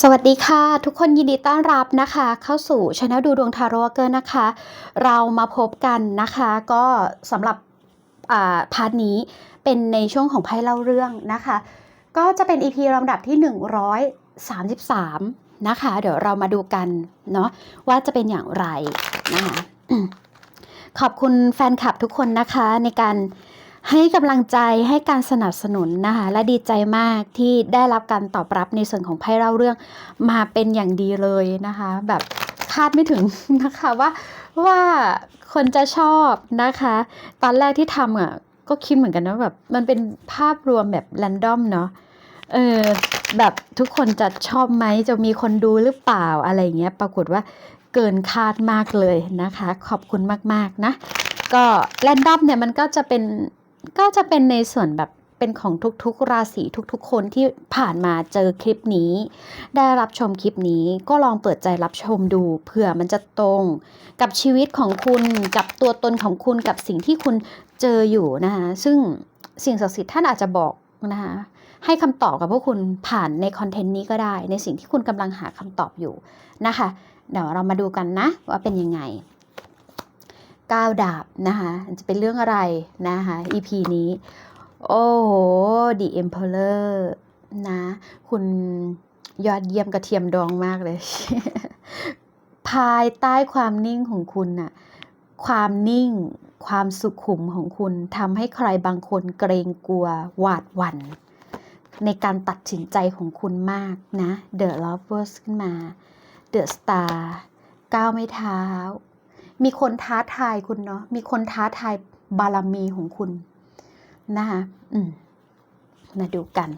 สวัสดีค่ะ ทุกคนยินดีต้อนรับนะคะ เข้าสู่ช anel ดูดวงทาโร่เกอร์นะคะ เรามาพบกันนะคะ ก็สำหรับาพาร์ทนี้เป็นในช่วงของไพ่เล่าเรื่องนะคะ ก็จะเป็น EP ลำดับที่ 133 นะคะ เดี๋ยวเรามาดูกันเนาะว่าจะเป็นอย่างไรนะคะขอบคุณแฟนคลับทุกคนนะคะในการ ให้กำลังใจให้การสนับสนุนนะคะ และดีใจมากที่ได้รับการตอบรับในส่วนของไพ่เล่าเรื่องมาเป็นอย่างดีเลยนะคะ แบบคาดไม่ถึงนะคะว่าว่าคนจะชอบนะคะ ตอนแรกที่ทำอะก็คิดเหมือนกันนะแบบมันเป็นภาพรวมแบบแรนดอมเนาะเออแบบทุกคนจะชอบไหมจะมีคนดูหรือเปล่าอะไรเงี้ย ปรากฏว่าเกินคาดมากเลยนะคะ ขอบคุณมาก ๆ นะ ก็แรนดอมเนี่ยมันก็จะเป็น ก็จะเป็นในส่วนแบบเป็นของทุกๆ ราศีทุกๆ คนที่ผ่านมาเจอคลิปนี้ ได้รับชมคลิปนี้ก็ลองเปิดใจรับชมดูเผื่อมันจะตรง กับชีวิตของคุณกับตัวตนของคุณกับสิ่งที่คุณเจออยู่นะคะซึ่งสิ่งศักดิ์สิทธิ์ท่านอาจจะบอกนะคะให้คำตอบกับพวกคุณผ่านในคอนเทนต์นี้ก็ได้ ในสิ่งที่คุณกำลังหาคำตอบอยู่นะคะ เดี๋ยวเรามาดูกันนะว่าเป็นยังไง ก้าวดาบนะคะจะเป็นเรื่องอะไรนะคะ EP นี้ โอ้โห The Emperor นะ คุณยอดเยี่ยมกระเทียมดองมากเลย ภายใต้ความนิ่งของคุณน่ะ ความนิ่ง ความสุขุมของคุณทำให้ใครบางคนเกรงกลัวหวาดหวั่นในการตัดสินใจของคุณมากนะ The Lovers ขึ้นมา The Star ก้าวไม่เท้า มีคนท้าทายคุณเนาะมีคนท้าทายบารมีของคุณนะคะอืมมาดูกัน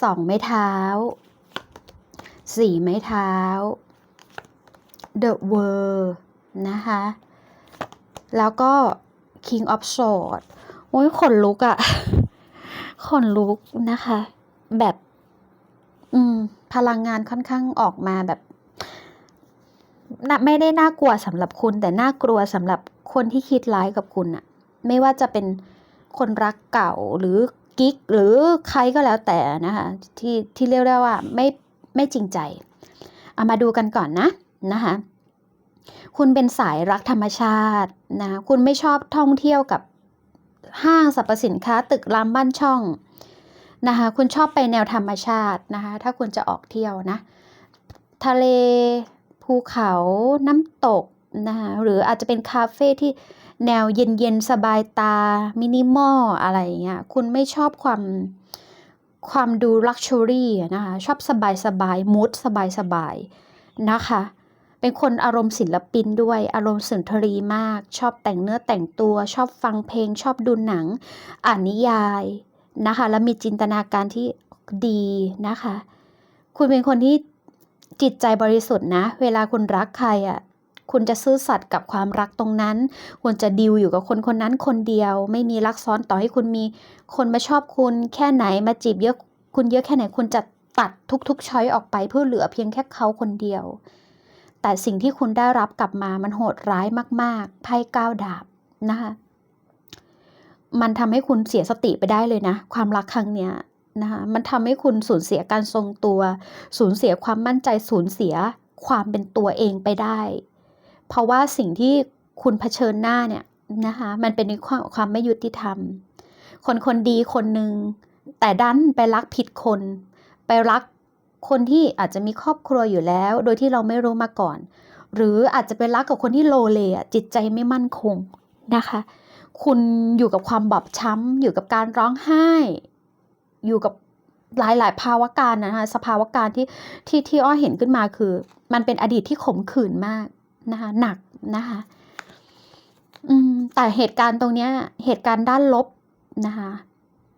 สองไม้เท้าสี่ไม้เท้า The World นะคะ แล้วก็ King of Swords โอ้ยขนลุกอะขนลุกนะคะ แบบ อืม พลังงานค่อนข้างออกมาแบบ ไม่ได้น่ากลัวสำหรับคุณ แต่น่ากลัวสำหรับคนที่คิดร้ายกับคุณอะไม่ว่าจะเป็นคนรักเก่าหรือกิ๊กหรือใครก็แล้วแต่นะคะที่ที่เรียกได้ว่าไม่ไม่จริงใจ เอามาดูกันก่อนนะนะคะคุณเป็นสายรักธรรมชาตินะคุณไม่ชอบท่องเที่ยวกับห้างสรรพสินค้าตึกรามบ้านช่องนะคะคุณชอบไปแนวธรรมชาตินะคะถ้าคุณจะออกเที่ยวนะ ทะเล ภูเขาน้ำตกนะคะหรืออาจจะเป็นคาเฟ่ที่แนวเย็นๆ สบายตา มินิมอล อะไรอย่างเงี้ย คุณไม่ชอบความความดูลักชัวรี่นะคะ ชอบสบายสบายมูดสบายสบายนะคะ เป็นคนอารมณ์ศิลปินด้วย อารมณ์สุนทรีมาก ชอบแต่งเนื้อแต่งตัว ชอบฟังเพลง ชอบดูหนัง อ่านนิยายนะคะ แล้วมีจินตนาการที่ดีนะคะ คุณเป็นคนที่ จิตใจบริสุทธิ์นะ เวลาคุณรักใครอะคุณจะซื่อสัตย์กับความรักตรงนั้น คุณจะดิวอยู่กับคนคนนั้นคนเดียว ไม่มีรักซ้อนต่อให้คุณมีคนมาชอบคุณแค่ไหนมาจีบเยอะคุณเยอะแค่ไหนคุณจะตัดทุกๆช้อยออกไปเพื่อเหลือเพียงแค่เขาคนเดียว แต่สิ่งที่คุณได้รับกลับมามันโหดร้ายมากๆไพ่ก้าวดาบนะคะมันทำให้คุณเสียสติไปได้เลยนะ ความรักครั้งเนี้ย นะคะมันทำให้คุณสูญเสียการทรงตัว สูญเสียความมั่นใจสูญเสียความเป็นตัวเองไปได้ เพราะว่าสิ่งที่คุณเผชิญหน้าเนี่ยนะคะมันเป็นความความไม่ยุติธรรม คนคนดีคนหนึ่งแต่ดันไปรักผิดคน ไปรักคนที่อาจจะมีครอบครัวอยู่แล้ว โดยที่เราไม่รู้มาก่อน หรืออาจจะไปรักกับคนที่โลเลจิตใจไม่มั่นคงนะคะ คุณอยู่กับความบอบช้ำอยู่กับการร้องไห้ อยู่กับหลายๆภาวะการนะคะสภาวะการที่ที่ที่อ้อเห็นขึ้นมาคือ มันเป็นอดีตที่ขมขื่นมากนะคะหนักนะคะอืมแต่เหตุการณ์ตรงเนี้ยเหตุการณ์ด้านลบนะคะ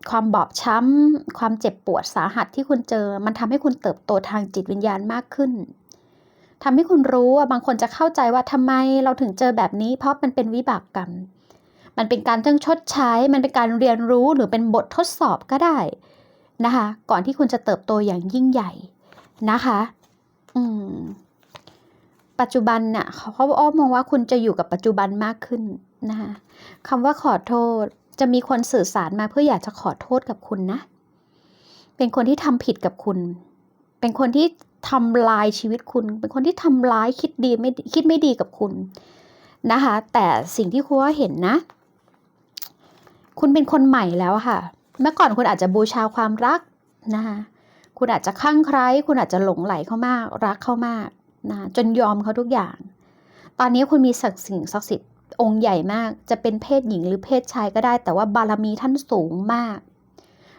ความบอบช้ำ ความเจ็บปวดสาหัสที่คุณเจอ มันทำให้คุณเติบโตทางจิตวิญญาณมากขึ้นทำให้คุณรู้ว่าบางคนจะเข้าใจว่าทำไมเราถึงเจอแบบนี้ เพราะมันเป็นวิบากกรรม มันเป็นการต้องชดใช้ มันเป็นการเรียนรู้หรือเป็นบททดสอบก็ได้ นะคะ ก่อนที่คุณจะเติบโตอย่างยิ่งใหญ่นะคะ อืม ปัจจุบันเนี่ยเขาอ้อมมองว่าคุณจะอยู่กับปัจจุบันมากขึ้นนะคะคำว่าขอโทษจะมีคนสื่อสารมาเพื่ออยากจะขอโทษกับคุณนะ เป็นคนที่ทำผิดกับคุณ เป็นคนที่ทำลายชีวิตคุณ เป็นคนที่ทำร้ายคิดดีไม่คิดไม่ดีกับคุณนะคะ แต่สิ่งที่คุณว่าเห็นนะ คุณเป็นคนใหม่แล้วค่ะ เมื่อก่อนคุณอาจจะบูชาความรักนะคะคุณอาจจะคลั่งไคล้คุณอาจจะหลงไหลเขามาก รักเขามากนะจนยอมเขาทุกอย่าง ตอนนี้คุณมีศักดิ์สิ่งศักดิ์สิทธิ์องค์ใหญ่มาก จะเป็นเพศหญิงหรือเพศชายก็ได้ แต่ว่าบารมีท่านสูงมาก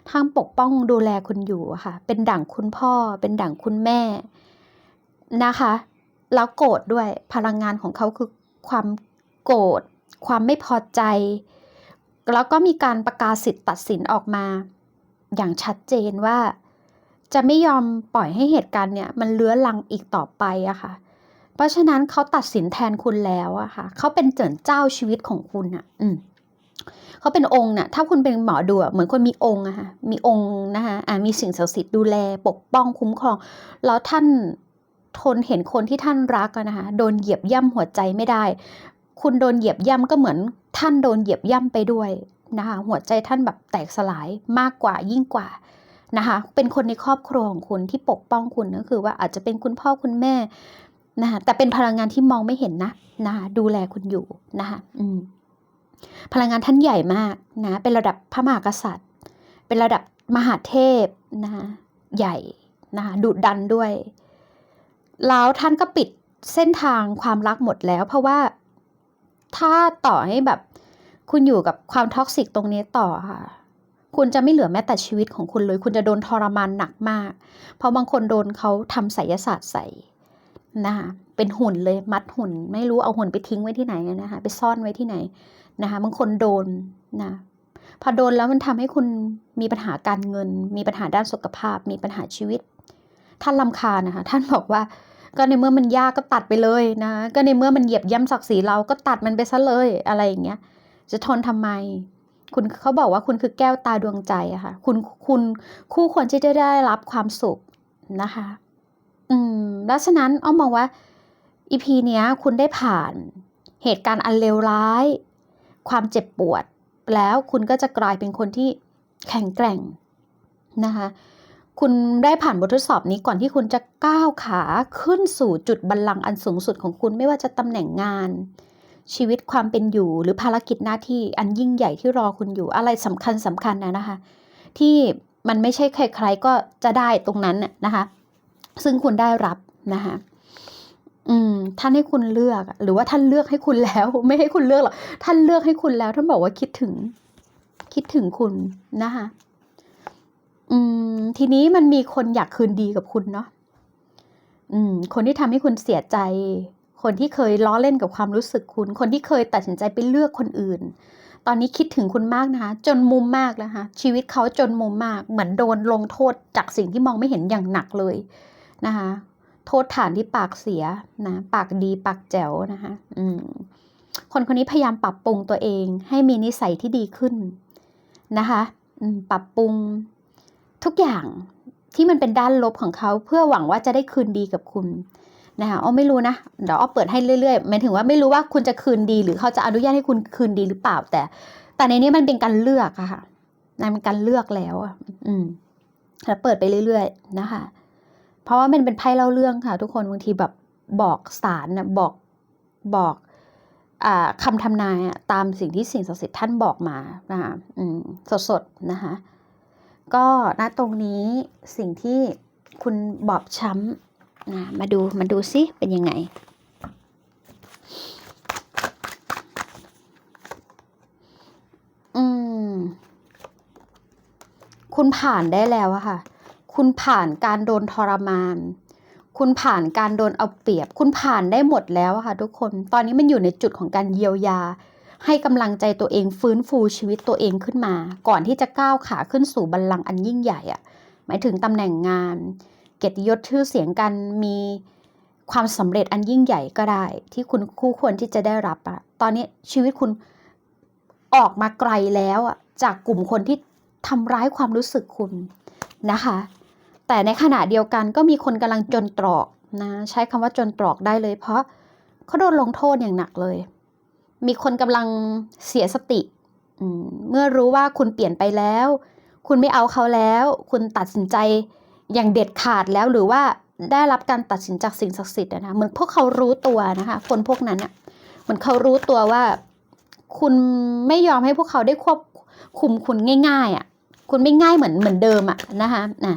ท่านปกป้องดูแลคุณอยู่ค่ะ เป็นดั่งคุณพ่อ เป็นดั่งคุณแม่นะคะ แล้วโกรธด้วยพลังงานของเขาคือความโกรธความไม่พอใจ แล้วก็มีการประกาศสิทธิ์ตัดสินออกมา อย่างชัดเจนว่า จะไม่ยอมปล่อยให้เหตุการณ์เนี่ยมันเลื้อลังอีกต่อไปอะค่ะ เพราะฉะนั้นเขาตัดสินแทนคุณแล้วอะค่ะเขาเป็นเจินเจ้าชีวิตของคุณอะอืมเขาเป็นองค์น่ะ ถ้าคุณเป็นหมอดูเหมือนคนมีองค์อะค่ะมีองค์นะคะอ่ามีสิ่งศักดิ์สิทธิ์ดูแลปกป้องคุ้มครอง แล้วท่านทนเห็นคนที่ท่านรักอะนะคะโดนเหยียบย่ำหัวใจไม่ได้ คุณโดนเหยียบย่ำก็เหมือนท่านโดนเหยียบย่ำไปด้วยนะคะหัวใจท่านแบบแตกสลายมากกว่ายิ่งกว่านะคะเป็นคนในครอบครัวของคุณที่ปกป้องคุณก็คือว่าอาจจะเป็นคุณพ่อคุณแม่นะคะแต่เป็นพลังงานที่มองไม่เห็นนะนะคะดูแลคุณอยู่นะคะอืมพลังงานท่านใหญ่มากนะเป็นระดับพระมหากษัตริย์ เป็นระดับมหาเทพนะคะใหญ่นะคะดุดันด้วย แล้วท่านก็ปิดเส้นทางความรักหมดแล้ว เพราะว่า ถ้าต่อให้แบบ คุณอยู่กับความท็อกซิกตรงนี้ต่อค่ะ คุณจะไม่เหลือแม้แต่ชีวิตของคุณเลย คุณจะโดนทรมานหนักมาก เพราะบางคนโดนเขาทำไสยศาสตร์ใส่นะคะเป็นหุ่นเลยมัดหุ่น ไม่รู้เอาหุ่นไปทิ้งไว้ที่ไหนนะคะไปซ่อนไว้ที่ไหนนะคะบางคนโดนนะพอโดนแล้วมันทำให้คุณมีปัญหาการเงิน มีปัญหาด้านสุขภาพ มีปัญหาชีวิต ท่านลำคานะคะท่านบอกว่า ก็ในเมื่อมันยากก็ตัดไปเลยนะ ก็ในเมื่อมันเหยียบย่ำศักดิ์ศรีเราก็ตัดมันไปซะเลยอะไรอย่างเงี้ย จะทนทำไม คุณเขาบอกว่าคุณคือแก้วตาดวงใจอะค่ะ คุณคุณคู่ควรที่จะได้รับความสุขนะคะ อืมดังนั้นอ้อมมองว่าอีพีเนี้ย คุณได้ผ่านเหตุการณ์อันเลวร้าย ความเจ็บปวด แล้วคุณก็จะกลายเป็นคนที่แข็งแกร่งนะคะ คุณได้ผ่านบททดสอบนี้ก่อนที่คุณจะก้าวขาขึ้นสู่จุดบัลลังก์อันสูงสุดของคุณไม่ว่าจะตำแหน่งงาน ชีวิตความเป็นอยู่หรือภารกิจหน้าที่อันยิ่งใหญ่ที่รอคุณอยู่อะไรสำคัญสำคัญนะนะคะ ที่มันไม่ใช่ใคร ๆ ก็จะได้ตรงนั้นนะคะ ซึ่งคุณได้รับนะคะอืมท่านให้คุณเลือก หรือว่าท่านเลือกให้คุณแล้ว ไม่ให้คุณเลือกหรอกท่านเลือกให้คุณแล้วท่านบอกว่าคิดถึง คิดถึงคุณนะคะ อืม ทีนี้มันมีคนอยากคืนดีกับคุณเนาะ อืม คนที่ทำให้คุณเสียใจ คนที่เคยล้อเล่นกับความรู้สึกคุณ คนที่เคยตัดสินใจไปเลือกคนอื่น ตอนนี้คิดถึงคุณมากนะคะ จนมุมมากแล้วคะชีวิตเขาจนมุมมาก เหมือนโดนลงโทษจากสิ่งที่มองไม่เห็นอย่างหนักเลยนะคะ โทษฐานที่ปากเสียนะ ปากดีปากแจ๋วนะคะ อืม คนคนนี้พยายามปรับปรุงตัวเอง ให้มีนิสัยที่ดีขึ้นนะคะ ปรับปรุง ทุกอย่างที่มันเป็นด้านลบของเขาเพื่อหวังว่าจะได้คืนดีกับคุณนะคะอ้อไม่รู้นะเดี๋ยวอ้อเปิดให้เรื่อยๆหมายถึงว่าไม่รู้ว่าคุณจะคืนดีหรือเขาจะอนุญาตให้คุณคืนดีหรือเปล่า แต่ แต่ในนี้มันเป็นการเลือกอะค่ะมันเป็นการเลือกแล้วอะอืมแล้วเปิดไปเรื่อยๆนะคะ เพราะว่ามันเป็นไพ่เล่าเรื่องค่ะ ทุกคนบางทีแบบบอกสารนะบอกบอกอ่าคำทำนายตามสิ่งที่สิ่งศักดิ์สิทธิ์ท่านบอกมานะคะอืมสดๆนะคะ ก็ณตรงนี้สิ่งที่คุณบอบช้ำนะมาดูมาดูซิเป็นยังไงอืมคุณผ่านได้แล้วอะค่ะ คุณผ่านการโดนทรมาน คุณผ่านการโดนเอาเปรียบ คุณผ่านได้หมดแล้วอะค่ะ ทุกคน ตอนนี้มันอยู่ในจุดของการเยียวยา ให้กำลังใจตัวเองฟื้นฟูชีวิตตัวเองขึ้นมา ก่อนที่จะก้าวขาขึ้นสู่บัลลังก์อันยิ่งใหญ่อะหมายถึงตำแหน่งงาน เกียรติยศชื่อเสียงกันมีความสำเร็จอันยิ่งใหญ่ก็ได้ ที่คุณคู่ควรที่จะได้รับอะตอนนี้ชีวิตคุณออกมาไกลแล้วอะจากกลุ่มคนที่ทำร้ายความรู้สึกคุณนะคะ แต่ในขณะเดียวกันก็มีคนกำลังจนตรอกนะใช้คำว่าจนตรอกได้เลย เพราะเขาโดนลงโทษอย่างหนักเลย มีคนกำลังเสียสติ เมื่อรู้ว่าคุณเปลี่ยนไปแล้ว คุณไม่เอาเขาแล้ว คุณตัดสินใจอย่างเด็ดขาดแล้วหรือว่าได้รับการตัดสินจากสิ่งศักดิ์สิทธิ์อะนะเหมือนพวกเขารู้ตัวนะคะ คนพวกนั้นอะเหมือนเขารู้ตัวว่า คุณไม่ยอมให้พวกเขาได้ควบคุมคุณง่าย ๆอะคุณไม่ง่ายเหมือนเหมือนเดิมอะนะคะนะ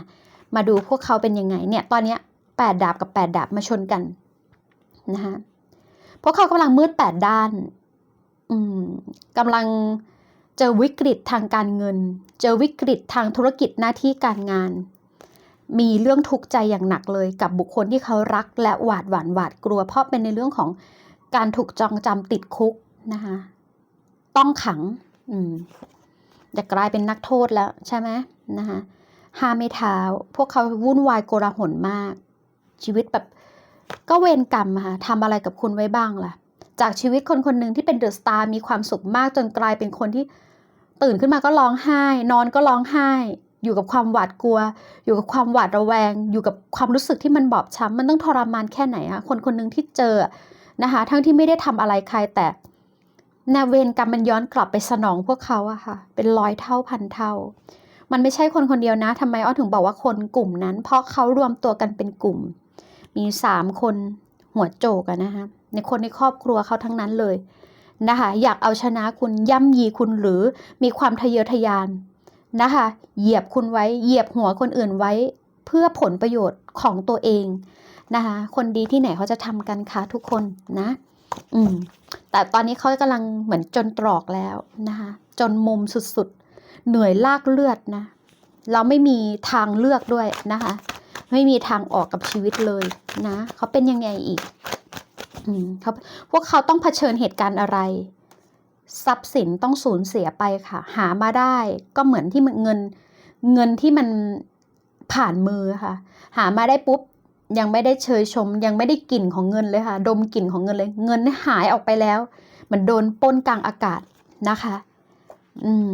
มาดูพวกเขาเป็นยังไงเนี่ย ตอนเนี้ยแปดดาบกับแปดดาบมาชนกันนะคะพวกเขากำลังมืดแปดด้าน กำลังเจอวิกฤตทางการเงิน เจอวิกฤตทางธุรกิจหน้าที่การงาน มีเรื่องทุกข์ใจอย่างหนักเลยกับบุคคลที่เขารักและหวาดหวั่นหวาดกลัว เพราะเป็นในเรื่องของการถูกจองจำติดคุกนะคะต้องขังอืมจะกลายเป็นนักโทษแล้วใช่ไหมนะคะห้าไม่เท้า พวกเขาวุ่นวายโกลาหลมาก ชีวิตแบบก็เวรกรรมค่ะทำอะไรกับคุณไว้บ้างล่ะ จากชีวิตคนคนหนึ่งที่เป็นเดอะสตาร์มีความสุขมากจนกลายเป็นคนที่ตื่นขึ้นมาก็ร้องไห้ นอนก็ร้องไห้ อยู่กับความหวาดกลัว อยู่กับความหวาดระแวง อยู่กับความรู้สึกที่มันบอบช้ำมันต้องทรมานแค่ไหนอะคนคนหนึ่งที่เจอนะคะทั้งที่ไม่ได้ทำอะไรใครแต่นาเวรกรรมมันย้อนกลับไปสนองพวกเขาอะค่ะ เป็นร้อยเท่าพันเท่า มันไม่ใช่คนคนเดียวนะทำไมอ้อถึงบอกว่าคนกลุ่มนั้น เพราะเขารวมตัวกันเป็นกลุ่ม มีสามคนหัวโจกอะนะคะ ในคนในครอบครัวเขาทั้งนั้นเลยนะคะอยากเอาชนะคุณย่ำยีคุณหรือมีความทะเยอทะยานนะคะเหยียบคุณไว้เหยียบหัวคนอื่นไว้ เพื่อผลประโยชน์ของตัวเองนะคะคนดีที่ไหนเขาจะทำกันคะทุกคนนะ อืมแต่ตอนนี้เขากำลังเหมือนจนตรอกแล้วนะคะจนมุมสุดๆ เหนื่อยลากเลือดนะ เราไม่มีทางเลือกด้วยนะคะ ไม่มีทางออกกับชีวิตเลยนะเขาเป็นยังไงอีก เขาพวกเขาต้องเผชิญเหตุการณ์อะไร ทรัพย์สินต้องสูญเสียไปค่ะ หามาได้ก็เหมือนที่มันเงินเงินที่มันผ่านมือค่ะ หามาได้ปุ๊บยังไม่ได้เชยชม ยังไม่ได้กลิ่นของเงินเลยค่ะ ดมกลิ่นของเงินเลย เงินหายออกไปแล้วเหมันโดนป้นกลางอากาศนะคะ อืม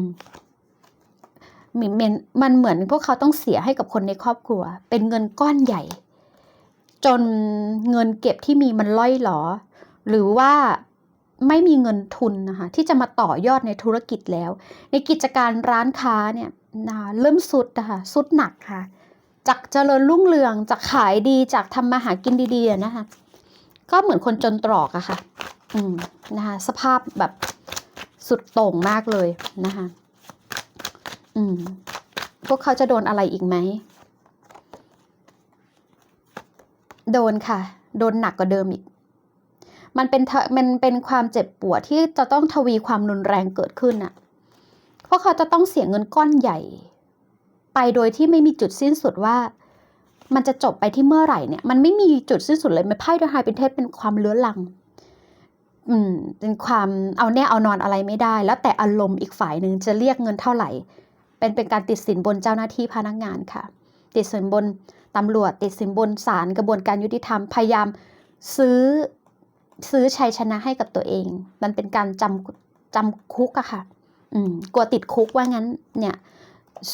มันเหมือนพวกเขาต้องเสียให้กับคนในครอบครัว เป็นเงินก้อนใหญ่ จนเงินเก็บที่มีมันล่อยหลอ หรือว่าไม่มีเงินทุนนะคะที่จะมาต่อยอดในธุรกิจแล้ว ในกิจการร้านค้าเนี่ยนะเริ่มสุดนะคะสุดหนักค่ะ จากเจริญรุ่งเรืองจากขายดีจากทำมาหากินดีๆนะคะ ก็เหมือนคนจนตรอกอะค่ะ อืมนะคะสภาพแบบสุดโต่งมากเลยนะคะ อืม พวกเขาจะโดนอะไรอีกไหม โดนค่ะ โดนหนักกว่าเดิมอีก มันเป็นมันเป็นความเจ็บปวดที่จะต้องทวีความรุนแรงเกิดขึ้นน่ะพวกเขาจะต้องเสียเงินก้อนใหญ่ ไปโดยที่ไม่มีจุดสิ้นสุดว่า มันจะจบไปที่เมื่อไหร่เนี่ย มันไม่มีจุดสิ้นสุดเลยมันไพ่ดวงไฮเป็นเทพเป็นความเลื้อรัง อืม เป็นความเอาแน่เอานอนอะไรไม่ได้ แล้วแต่อารมณ์อีกฝ่ายหนึ่งจะเรียกเงินเท่าไหร่ เป็นเป็นการติดสินบนเจ้าหน้าที่พนักงานค่ะ ติดสินบนตำรวจติดสินบนศาลกระบวนการยุติธรรมพยายามซื้อซื้อชัยชนะให้กับตัวเอง มันเป็นการจำจำคุกอะค่ะ อืมกลัวติดคุกว่างั้นเนี่ย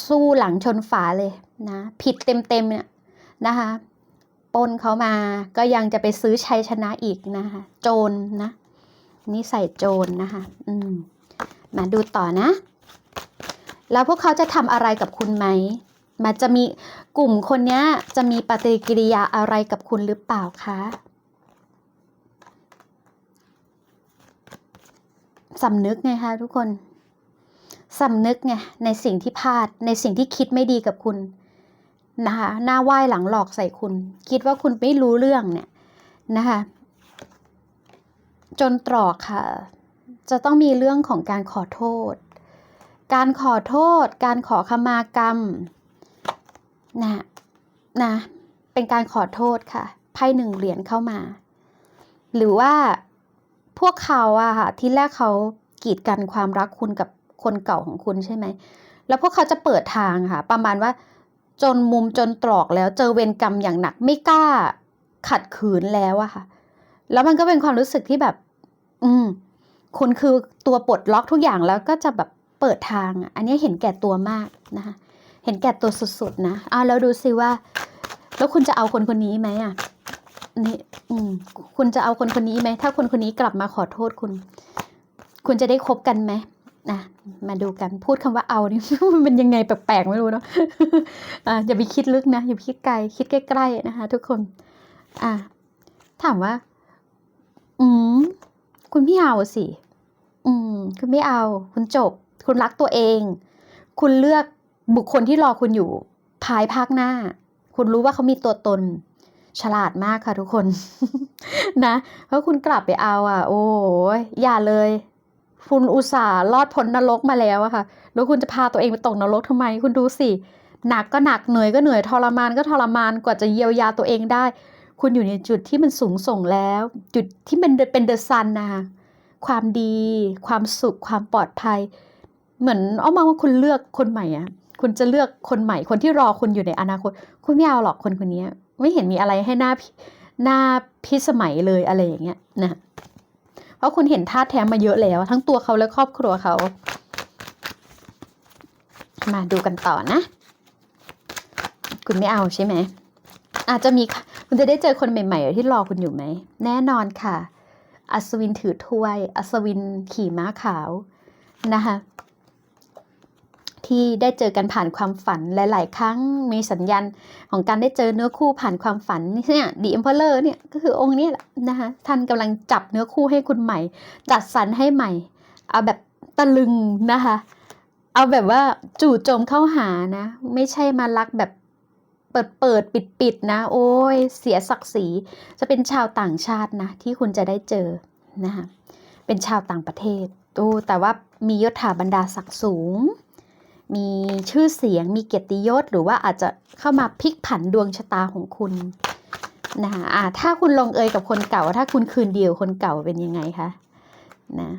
สู้หลังชนฝาเลยนะ ผิดเต็มๆเนี่ยนะคะปนเขามาก็ยังจะไปซื้อชัยชนะอีกนะคะ โจรนะนี่ใส่โจรนะคะ อืม มาดูต่อนะ แล้วพวกเขาจะทำอะไรกับคุณไหม มันจะมี กลุ่มคนนี้จะมีปฏิกิริยาอะไรกับคุณหรือเปล่าคะสำนึกไงคะทุกคนสำนึกไงในสิ่งที่พลาดในสิ่งที่คิดไม่ดีกับคุณนะคะหน้าไหว้หลังหลอกใส่คุณ คิดว่าคุณไม่รู้เรื่องเนี่ยนะคะจนตรอกค่ะ จะต้องมีเรื่องของการขอโทษ การขอโทษ การขอขมากรรม นะนะเป็นการขอโทษค่ะไพ่หนึ่งเหรียญเข้ามา หรือว่าพวกเขาอะค่ะที่แรกเขากีดกันความรักคุณกับคนเก่าของคุณใช่ไหม แล้วพวกเขาจะเปิดทางค่ะ ประมาณว่าจนมุมจนตรอกแล้วเจอเวรกรรมอย่างหนักไม่กล้าขัดขืนแล้วอะค่ะ แล้วมันก็เป็นความรู้สึกที่แบบ อืม คุณคือตัวปลดล็อกทุกอย่างแล้วก็จะแบบเปิดทางอะอันนี้เห็นแก่ตัวมากนะคะ เห็นแก่ตัวสุดๆนะอ่าแล้วดูซิว่า แล้วคุณจะเอาคนคนนี้ไหมอะนี่อืมคุณจะเอาคนคนนี้ไหมถ้าคนคนนี้กลับมาขอโทษคุณ คุณจะได้คบกันไหมนะมาดูกันพูดคำว่าเอานี่มันเป็นยังไงแปลกๆไม่รู้เนาะอะอย่าไปคิดลึกนะอย่าไปคิดไกลคิดใกล้ๆนะคะ ทุกคน อะถามว่า อืมคุณไม่เอาสิ อืม คุณไม่เอา คุณจบ คุณรักตัวเอง คุณเลือก บุคคลที่รอคุณอยู่ภายภาคหน้า คุณรู้ว่าเขามีตัวตน ฉลาดมากค่ะทุกคน นะเพราะคุณกลับไปเอาอะ โอ้ยอย่าเลย คุณอุตส่าห์รอดพ้นนรกมาแล้วอะค่ะ แล้วคุณจะพาตัวเองไปตกนรกทำไม คุณดูสิหนักก็หนักเหนื่อยก็เหนื่อยทรมานก็ทรมานกว่าจะเยียวยาตัวเองได้ คุณอยู่ในจุดที่มันสูงส่งแล้ว จุดที่มันเป็นเดอะซันนะคะความดี ความสุขความปลอดภัย เหมือนเอามาว่าคุณเลือกคนใหม่อะ คุณจะเลือกคนใหม่คนที่รอคุณอยู่ในอนาคต คุณไม่เอาหรอกคนคนนี้ไม่เห็นมีอะไรให้หน้าพิหน้าพิสมัยเลยอะไรอย่างเงี้ยนะเพราะคุณเห็นท่าแท้มาเยอะแล้ว ทั้งตัวเขาและครอบครัวเขา มาดูกันต่อนะ คุณไม่เอาใช่ไหมอาจจะมีคุณจะได้เจอคนใหม่ ๆ ที่รอคุณอยู่ไหม แน่นอนค่ะ อัศวินถือถ้วย อัศวินขี่ม้าขาวนะคะ ที่ได้เจอกันผ่านความฝันหลาย ๆ ครั้งมีสัญญาณของการได้เจอเนื้อคู่ผ่านความฝันเนี่ยดีเอ็มเพลเลอร์เนี่ยก็คือองค์นี้แหละนะคะท่านกำลังจับเนื้อคู่ให้คุณใหม่ จัดสรรให้ใหม่ เอาแบบตะลึงนะคะ เอาแบบว่าจู่โจมเข้าหานะ ไม่ใช่มารักแบบเปิดเปิดปิดปิดๆนะ โอ้ยเสียศักดิ์ศรีจะเป็นชาวต่างชาตินะ ที่คุณจะได้เจอนะคะเป็นชาวต่างประเทศโอ้แต่ว่ามียศถาบรรดาศักดิ์สูง มีชื่อเสียงมีเกียรติยศ หรือว่าอาจจะเข้ามาพลิกผันดวงชะตาของคุณนะคะอ่าถ้าคุณลงเอยกับคนเก่า ถ้าคุณคืนเดียวคนเก่าเป็นยังไงคะนะ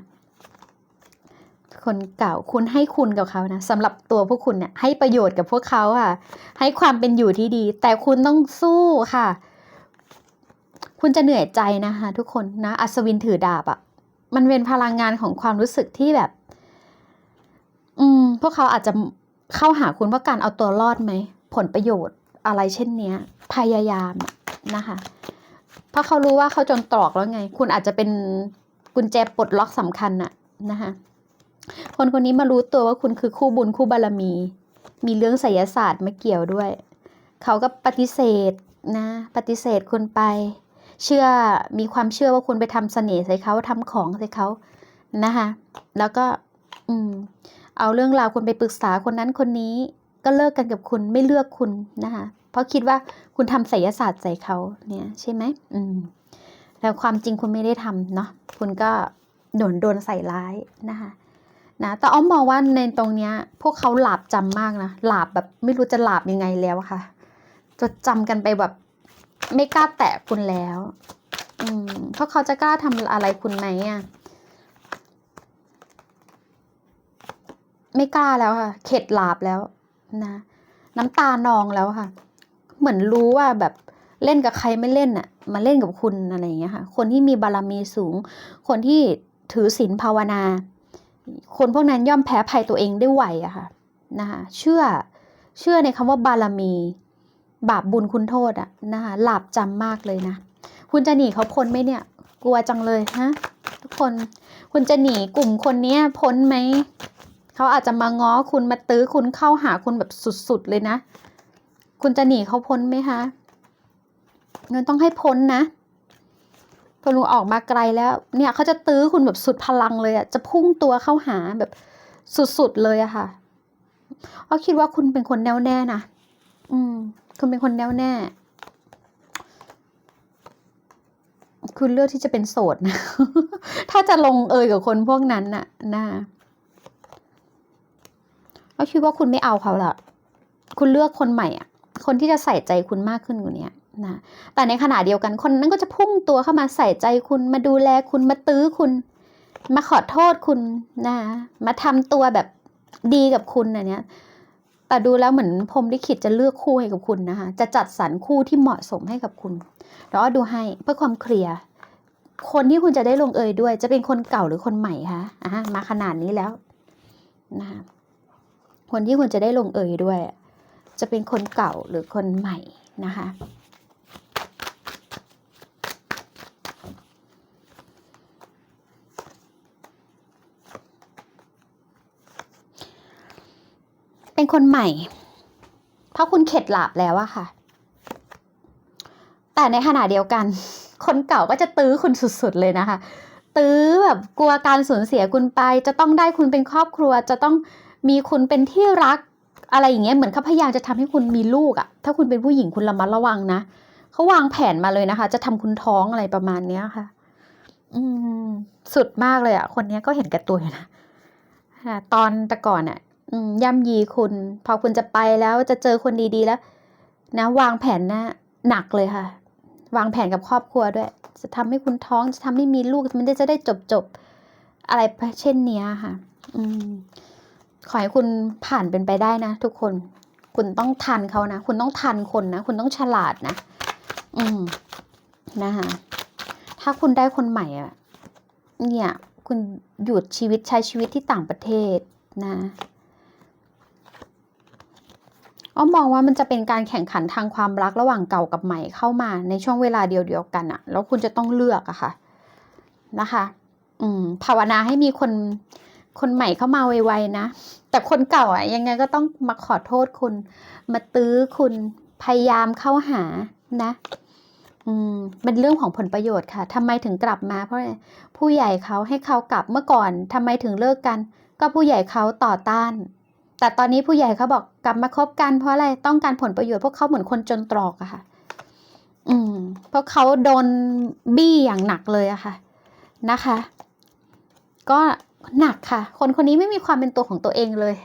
คนเก่าคุณให้คุณกับเขานะสำหรับตัวพวกคุณเนี่ยให้ประโยชน์กับพวกเขาค่ะ ให้ความเป็นอยู่ที่ดี แต่คุณต้องสู้ค่ะ คุณจะเหนื่อยใจนะคะ ทุกคนนะอัศวินถือดาบอะ่ะมันเป็นพลังงานของความรู้สึกที่แบบ อืม พวกเขาอาจจะเข้าหาคุณเพราการเอาตัวรอดไหม ผลประโยชน์อะไรเช่นเนี้ย พยายามนะคะ เพราะเขารู้ว่าเขาจนตรอกแล้วไง คุณอาจจะเป็นกุญแจปลดล็อกสำคัญน่ะนะคะ คนคนนี้มารู้ตัวว่าคุณคือคู่บุญคู่บารมี มีเรื่องไสยศาสตร์มาเกี่ยวด้วย เขาก็ปฏิเสธนะ ปฏิเสธคุณไป เชื่อมีความเชื่อว่าคุณไปทำเสน่ห์ใส่เขาทำของใส่เขานะคะ แล้วก็ อืม เอาเรื่องราวคุณไปปรึกษาคนนั้นคนนี้ ก็เลิกกันกับคุณไม่เลือกคุณนะคะเพราะคิดว่าคุณทำไสยศาสตร์ใส่เขาเนี่ยใช่ไหมอืมแต่ความจริงคุณไม่ได้ทำเนาะคุณก็โดนโดนใส่ร้ายนะคะนะแต่อ้อมมองว่าในตรงเนี้ย พวกเขาหลาบจำมากนะหลาบแบบไม่รู้จะหลาบยังไงแล้วค่ะจดจำกันไปแบบไม่กล้าแตะคุณแล้ว อืมเพราะเขาจะกล้าทำอะไรคุณไหมอะ ไม่กล้าแล้วค่ะ เข็ดหลาบแล้วนะ น้ำตานองแล้วค่ะ เหมือนรู้ว่าแบบเล่นกับใครไม่เล่นอะมาเล่นกับคุณอะไรอย่างเงี้ยค่ะ คนที่มีบารมีสูง คนที่ถือศีลภาวนา คนพวกนั้นย่อมแพ้ภัยตัวเองได้ไวอะค่ะนะคะเชื่อเชื่อในคำว่าบารมี บาปบุญคุณโทษอะนะคะหลาบจำมากเลยนะ คุณจะหนีเขาพ้นไหมเนี่ย กลัวจังเลยฮะทุกคน คุณจะหนีกลุ่มคนเนี้ยพ้นไหม เขาอาจจะมาง้อคุณมาตื้อคุณเข้าหาคุณแบบสุดๆเลยนะ คุณจะหนีเขาพ้นไหมคะเงินต้องให้พ้นนะพอลุงออกมาไกลแล้ว เนี่ยเขาจะตื้อคุณแบบสุดพลังเลยอะจะพุ่งตัวเข้าหาแบบสุดๆเลยอะค่ะเขาคิดว่าคุณเป็นคนแน่วแน่นะอืม คุณเป็นคนแน่วแน่ คุณเลือกที่จะเป็นโสดนะ ถ้าจะลงเอยกับคนพวกนั้นน่ะนะ ก็คิดว่าคุณไม่เอาเขาละคุณเลือกคนใหม่อะ คนที่จะใส่ใจคุณมากขึ้นกว่านี้นะแต่ในขณะเดียวกันคนนั้นก็จะพุ่งตัวเข้ามาใส่ใจคุณมาดูแลคุณมาตื้อคุณ มาขอโทษคุณนะมาทำตัวแบบดีกับคุณนะเนี่ยแต่ดูแล้วเหมือนพรมลิขิตจะเลือกคู่ให้กับคุณนะคะ จะจัดสรรคู่ที่เหมาะสมให้กับคุณแล้วดูให้เพื่อความเคลียร์คนที่คุณจะได้ลงเอยด้วย จะเป็นคนเก่าหรือคนใหม่คะอะมาขนาดนี้แล้วนะคะ คนที่คุณจะได้ลงเอยด้วย จะเป็นคนเก่าหรือคนใหม่นะคะเป็นคนใหม่ เพราะคุณเข็ดหลาบแล้วอะค่ะ แต่ในขณะเดียวกัน คนเก่าก็จะตื้อคุณสุดๆเลยนะคะ ตื้อแบบกลัวการสูญเสียคุณไป จะต้องได้คุณเป็นครอบครัว จะต้อง มีคุณเป็นที่รักอะไรอย่างเงี้ยเหมือนเขาพยายามจะทำให้คุณมีลูกอะถ้าคุณเป็นผู้หญิงคุณระมัดระวังนะเขาวางแผนมาเลยนะคะ จะทำคุณท้องอะไรประมาณเนี้ยค่ะ อืม สุดมากเลยอะคนเนี้ยก็เห็นแก่ตัวนะตอนแต่ก่อนอะย่ำยีคุณ พอคุณจะไปแล้วจะเจอคนดีๆแล้ว นะ วางแผนนะหนักเลยค่ะ วางแผนกับครอบครัวด้วย จะทำให้คุณท้องจะทำให้มีลูกมันจะได้จบจบๆอะไรเช่นเนี้ยค่ะ อืม ขอให้คุณผ่านเป็นไปได้นะ ทุกคน คุณต้องทันเขานะ คุณต้องทันคนนะ คุณต้องฉลาดนะ อืม นะคะถ้าคุณได้คนใหม่อะเนี่ย คุณหยุดชีวิตใช้ชีวิตที่ต่างประเทศนะอ้อมองว่ามันจะเป็นการแข่งขันทางความรักระหว่างเก่ากับใหม่เข้ามาในช่วงเวลาเดียวๆกันอะแล้วคุณจะต้องเลือกอะค่ะ นะคะ อืมภาวนาให้มีคน คนใหม่เข้ามาไวๆนะ แต่คนเก่าอะยังไงก็ต้องมาขอโทษคุณ มาตื้อคุณพยายามเข้าหานะ อืมเป็นเรื่องของผลประโยชน์ค่ะทำไมถึงกลับมา เพราะอะไรผู้ใหญ่เขาให้เขากลับเมื่อก่อนทำไมถึงเลิกกัน ก็ผู้ใหญ่เขาต่อต้าน แต่ตอนนี้ผู้ใหญ่เขาบอกกลับมาคบกันเพราะอะไรต้องการผลประโยชน์พวกเขาเหมือนคนจนตรอกอะค่ะ อืมเพราะเขาโดนบี้อย่างหนักเลยอะค่ะ นะคะ ก็ หนักค่ะ คนคนนี้ไม่มีความเป็นตัวของตัวเองเลย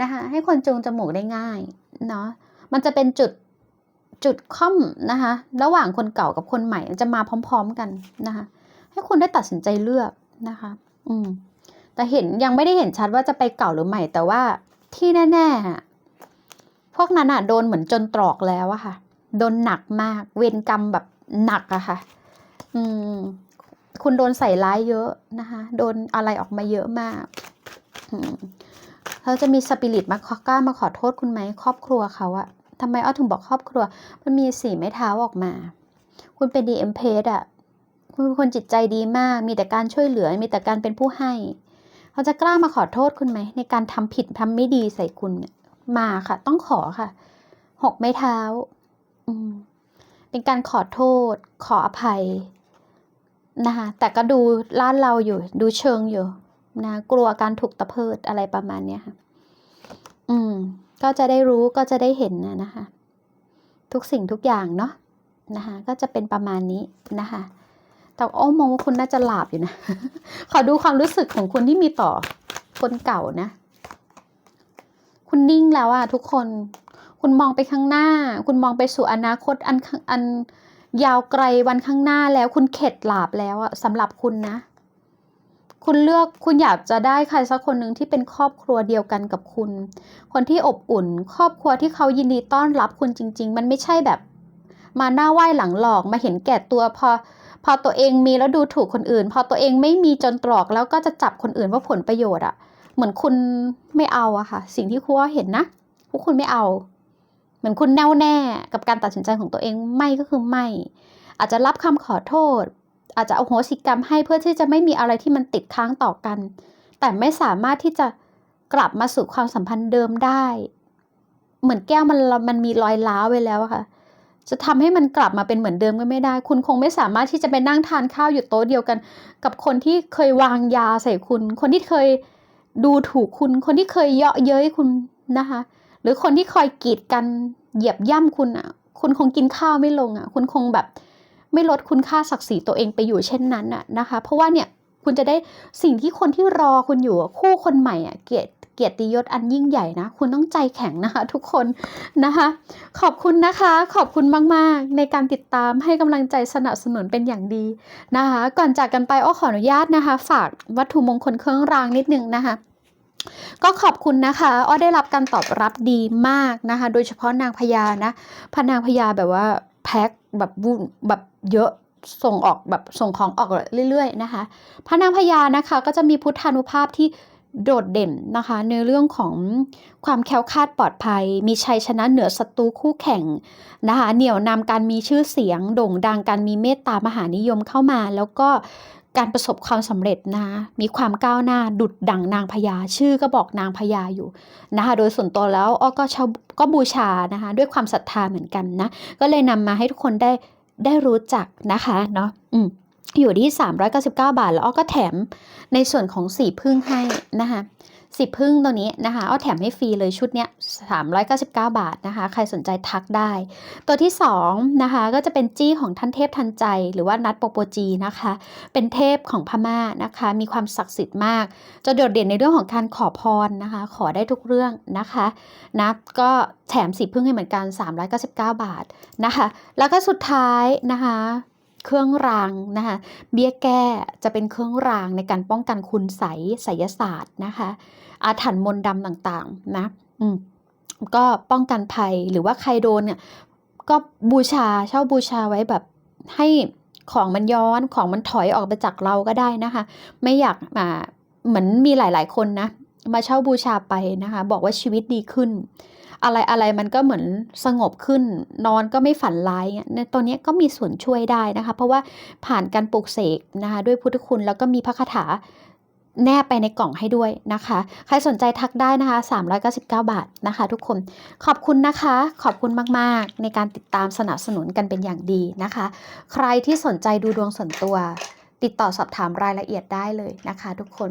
นะคะให้คนจูงจมูกได้ง่ายเนาะมันจะเป็นจุดจุดค่อมนะคะระหว่างคนเก่ากับคนใหม่จะมาพร้อม ๆกันนะคะให้คุณได้ตัดสินใจเลือกนะคะ อืม แต่เห็นยังไม่ได้เห็นชัดว่าจะไปเก่าหรือใหม่ แต่ว่าที่แน่ๆพวกนั้นอะโดนเหมือนจนตรอกแล้วอะค่ะ โดนหนักมาก เวรกรรมแบบหนักอะค่ะ อืม คุณโดนใส่ร้ายเยอะนะคะ โดนอะไรออกมาเยอะมากเขาจะมีสปิริตมาขอกล้ามาขอโทษคุณไหมครอบครัวเขาอะทำไมอ้อถึงบอกครอบครัว มันมีสีไม้เท้าออกมา คุณเป็นดีเอ็มเพสอะคุณเป็นคนจิตใจดีมาก มีแต่การช่วยเหลือ มีแต่การเป็นผู้ให้เขาจะกล้ามาขอโทษคุณไหม ในการทำผิดทำไม่ดีใส่คุณเนี่ยมาค่ะ ต้องขอค่ะ หกไม้เท้า อืมเป็นการขอโทษ ขออภัย นะคะแต่ก็ดูล้านเราอยู่ ดูเชิงอยู่นะกลัวการถูกตะเพิดอะไรประมาณเนี้ยค่ะอืม ก็จะได้รู้ก็จะได้เห็นนะนะคะ ทุกสิ่งทุกอย่างเนาะนะคะก็จะเป็นประมาณนี้นะคะแต่โอ้มองว่าคุณน่าจะหลาบอยู่นะ ขอดูความรู้สึกของคุณที่มีต่อคนเก่านะ คุณนิ่งแล้วอะทุกคน คุณมองไปข้างหน้า คุณมองไปสู่อนาคตอันอัน ยาวไกลวันข้างหน้าแล้วคุณเข็ดหลาบแล้วอะสำหรับคุณนะ คุณเลือกคุณอยากจะได้ใครสักคนหนึ่งที่เป็นครอบครัวเดียวกันกับคุณ คนที่อบอุ่น ครอบครัวที่เขายินดีต้อนรับคุณจริง ๆ มันไม่ใช่แบบ มาหน้าไหว้หลังหลอกมาเห็นแก่ตัวพอพอตัวเองมีแล้วดูถูกคนอื่น พอตัวเองไม่มีจนตรอกแล้วก็จะจับคนอื่นว่าผลประโยชน์อะเหมือนคุณไม่เอาอะค่ะ สิ่งที่ครูว่าเห็นนะพวกคุณไม่เอา มือนคุณแน่วแน่กับการตัดสินใจของตัวเองไม่ก็คือไม่ อาจจะรับคำขอโทษ อาจจะเอาโหสิกรรมให้เพื่อที่จะไม่มีอะไรที่มันติดค้างต่อกัน แต่ไม่สามารถที่จะกลับมาสู่ความสัมพันธ์เดิมได้ เหมือนแก้วมันมันมีรอยร้าวไว้แล้วอะค่ะ จะทำให้มันกลับมาเป็นเหมือนเดิมก็ไม่ได้ คุณคงไม่สามารถที่จะไปนั่งทานข้าวอยู่โต๊ะเดียวกัน กับคนที่เคยวางยาใส่คุณ คนที่เคยดูถูกคุณ คนที่เคยเยาะเย้ยคุณนะคะ หรือคนที่คอยกีดกันเหยียบย่ำคุณอะ คุณคงกินข้าวไม่ลงอะ คุณคงแบบไม่ลดคุณค่าศักดิ์ศรีตัวเองไปอยู่เช่นนั้นอะนะคะ เพราะว่าเนี่ยคุณจะได้สิ่งที่คนที่รอคุณอยู่คู่คนใหม่อะเกียรติเกียรติยศอันยิ่งใหญ่นะ คุณต้องใจแข็งนะคะ ทุกคนนะคะ ขอบคุณนะคะ ขอบคุณมาก ๆ ในการติดตามให้กำลังใจสนับสนุนเป็นอย่างดีนะคะ ก่อนจากกันไปอ้อขออนุญาตนะคะ ฝากวัตถุมงคลเครื่องรางนิดนึงนะคะ ก็ขอบคุณนะคะอ้อได้รับการตอบรับดีมากนะคะ โดยเฉพาะนางพญานะพนางพญาแบบว่าแพ็คแบบบุญแบบเยอะส่งออกแบบส่งของออกเรื่อย ๆ นะคะพระนางพญานะคะก็จะมีพุทธานุภาพที่โดดเด่นนะคะ ในเรื่องของความแคล้วคลาดปลอดภัย มีชัยชนะเหนือศัตรูคู่แข่งนะคะเหนี่ยวนำการมีชื่อเสียงโด่งดังการมีเมตตามหานิยมเข้ามา แล้วก็ การประสบความสำเร็จนะ มีความก้าวหน้าดุดดั่งนางพญาชื่อก็บอกนางพญาอยู่นะคะ โดยส่วนตัวแล้วอ้อก็ชาวก็บูชานะคะ ด้วยความศรัทธาเหมือนกันนะ ก็เลยนำมาให้ทุกคนได้ได้รู้จักนะคะเนาะอืมอยู่ที่ 399 บาท แล้วอ้อก็แถมในส่วนของสีพึ่งให้นะคะ สีพึ่งตัวนี้นะคะเอ้อแถมให้ฟรีเลยชุดเนี้ย399 บาทนะคะ ใครสนใจทักได้ ตัวที่2นะคะก็จะเป็นจี้ของท่านเทพทันใจ หรือว่านัดโปโปจีนะคะ เป็นเทพของพม่านะคะ มีความศักดิ์สิทธิ์มาก จะโดดเด่นในเรื่องของการขอพรนะคะ ขอได้ทุกเรื่องนะคะนะก็แถมสีพึ่งให้เหมือนกัน 399 บาทนะคะ แล้วก็สุดท้ายนะคะ เครื่องรางนะคะเบี้ยแก้จะเป็นเครื่องรางในการป้องกันคุณไสไสยศาสตร์นะคะ อาถรรพ์มนต์ดำต่างๆนะอืมก็ป้องกันภัยหรือว่าใครโดนเนี่ยก็บูชาเช่าบูชาไว้แบบให้ของมันย้อนของมันถอยออกไปจากเราก็ได้นะคะ ไม่อยากมาเหมือนมีหลาย ๆ คนนะมาเช่าบูชาไปนะคะ บอกว่าชีวิตดีขึ้น อะไรอะไรมันก็เหมือนสงบขึ้น นอนก็ไม่ฝันร้ายเงี้ยในตัวเนี้ก็มีส่วนช่วยได้นะคะ เพราะว่าผ่านการปลูกเสกนะคะ ด้วยพุทธคุณแล้วก็มีพระคาถาแนบไปในกล่องให้ด้วยนะคะ ใครสนใจทักได้นะคะ 399 บาทนะคะ ทุกคน ขอบคุณนะคะ ขอบคุณมาก ๆ ในการติดตามสนับสนุนกันเป็นอย่างดีนะคะ ใครที่สนใจดูดวงส่วนตัว ติดต่อสอบถามรายละเอียดได้เลยนะคะ ทุกคน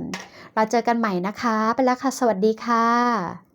เราเจอกันใหม่นะคะ ไปแล้วค่ะ สวัสดีค่ะ